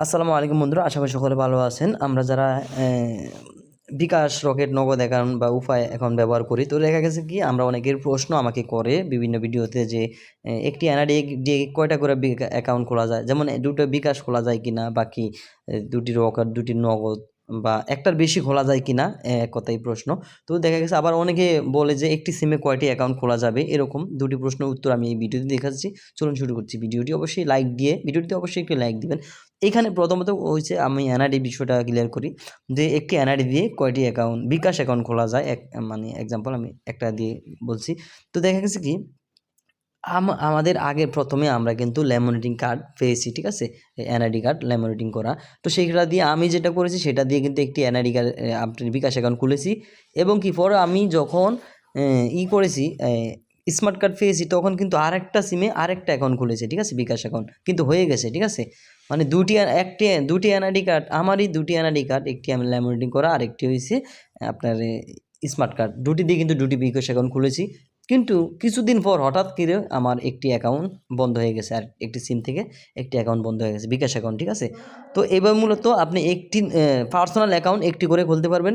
আসসালামু আলাইকুম বন্ধুরা, আশা করি সকলে ভালো আছেন। আমরা যারা বিকাশ রকেট নগদ অ্যাকাউন্ট বা উপায় অ্যাকাউন্ট ব্যবহার করি, তো দেখা গেছে কি, আমরা অনেকের প্রশ্ন আমাকে করে বিভিন্ন ভিডিওতে যে একটি এনআরডি দিয়ে কয়টা করে অ্যাকাউন্ট খোলা যায়? যেমন দুটো বিকাশ খোলা যায় কি না বাকি দুটি রকেট, দুটি নগদ বা একটার বেশি খোলা যায় কিনা কথাই প্রশ্ন। তো দেখা গেছে আবার অনেকে বলে যে একটি সিমে কয়টি অ্যাকাউন্ট খোলা যাবে, এরকম দুটি প্রশ্নের উত্তর আমি এই ভিডিওতে দেখাচ্ছি। চলুন শুরু করছি ভিডিওটি। অবশ্যই লাইক দিয়ে ভিডিওটিতে অবশ্যই একটি লাইক দিবেন। এখানে প্রথমত হয়েছে আমি এনআরডি বিষয়টা ক্লিয়ার করি যে একটি এনআরডি দিয়ে কয়টি অ্যাকাউন্ট বিকাশ অ্যাকাউন্ট খোলা যায়, এক মানে এক্সাম্পল আমি একটা দিয়ে বলছি। তো দেখা গেছে কি আমাদের আগে প্রথমে আমরা কিন্তু ল্যামিনেটিং কার্ড পেয়েছি, ঠিক আছে? এনআইডি কার্ড ল্যামিনেটিং করা। তো সেইটা দিয়ে আমি যেটা করেছি, সেটা দিয়ে কিন্তু একটি এনআইডি কার্ড আপনার বিকাশ অ্যাকাউন্ট খুলেছি। এবং কি, পরে আমি যখন ই করেছি স্মার্ট কার্ড পেয়েছি, তখন কিন্তু আরেকটা সিমে আরেকটা অ্যাকাউন্ট খুলেছে, ঠিক আছে? বিকাশ অ্যাকাউন্ট কিন্তু হয়ে গেছে, ঠিক আছে? মানে দুটি একটি, দুটি এনআইডি কার্ড আমারই দুটি এনআইডি কার্ড একটি আমি ল্যামিনেটিং করা, আরেকটি হয়েছে আপনার স্মার্ট কার্ড দুটি দিয়ে কিন্তু দুটি বিকাশ অ্যাকাউন্ট খুলেছি। কিন্তু কিছুদিন পর হঠাৎ করে আমার একটি অ্যাকাউন্ট বন্ধ হয়ে গেছে, আর একটি সিম থেকে একটি অ্যাকাউন্ট বন্ধ হয়ে গেছে, বিকাশ অ্যাকাউন্ট ঠিক আছে? তো এবার মূলত আপনি একটি পার্সোনাল অ্যাকাউন্ট একটি করে খুলতে পারবেন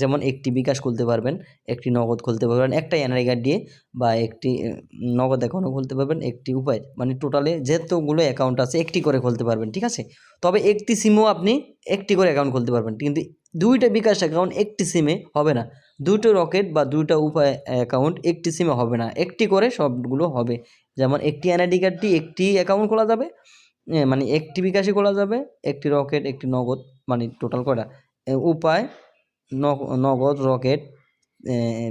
যেমন একটি বিকাশ খুলতে পারবেন, একটি নগদ খুলতে পারবেন, একটা এনআই কার্ড দিয়ে বা একটি নগদ অ্যাকাউন্টও খুলতে পারবেন, একটি উপায় মানে টোটালে যেতগুলো অ্যাকাউন্ট আছে একটি করে খুলতে পারবেন, ঠিক আছে? তবে একটি সিমও আপনি একটি করে অ্যাকাউন্ট খুলতে পারবেন। কিন্তু দুইটা বিকাশ অ্যাকাউন্ট একটি সিমে হবে না। দুটো রকেট বা দুইটা উপায় অ্যাকাউন্ট একটি সিমে হবে না। একটি করে সবগুলো হবে। যেমন একটি এনআইডি কার্ডটি একটি অ্যাকাউন্ট খোলা যাবে মানে একটি বিকাশে খোলা যাবে একটি রকেট একটি নগদ মানে টোটাল কয়টা? এ, উপায় নগ- নগদ রকেট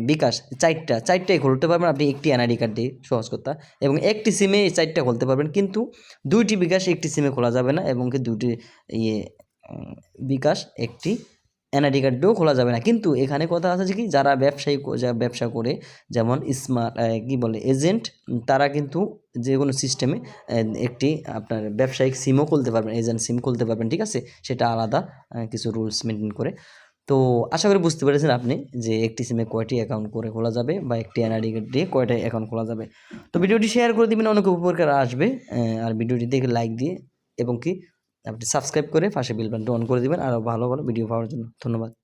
বিকাশ চারটা। চারটাই খুলতে পারবেন আপনি একটি এনআইডি কার্ড দিয়ে সহজ কথা এবং একটি সিমে এই চারটা খুলতে পারবেন। কিন্তু দুইটি বিকাশ একটি সিমে খোলা যাবে না এবং কি দুটি ইয়ে বিকাশ একটি এনআইডি কার্ডও খোলা যাবে না। কিন্তু এখানে কথা আছে যে কি, যারা ব্যবসায়ী ব্যবসা করে, যেমন স্মার্ট কি বলে এজেন্ট তারা কিন্তু যে কোনো সিস্টেমে একটি আপনার ব্যবসায়িক সিমও খুলতে পারবেন এজেন্ট সিম খুলতে পারবেন, ঠিক আছে? সেটা আলাদা কিছু রুলস মেনটেন করে। তো আশা করি বুঝতে পেরেছেন আপনি যে একটি সিমে কয়টি অ্যাকাউন্ট করে খোলা যাবে বা একটি এনআইডি কার্ড দিয়ে কয়টা অ্যাকাউন্ট খোলা যাবে। তো ভিডিওটি শেয়ার করে দিবেন, অনেক উপকার আসবে আর ভিডিওটি দেখে লাইক দিয়ে, এবং কি আপনি সাবস্ক্রাইব করে পাশে বিল বাটনটা অন করে দেবেন। আরও ভালো ভালো ভিডিও পাওয়ার জন্য। ধন্যবাদ।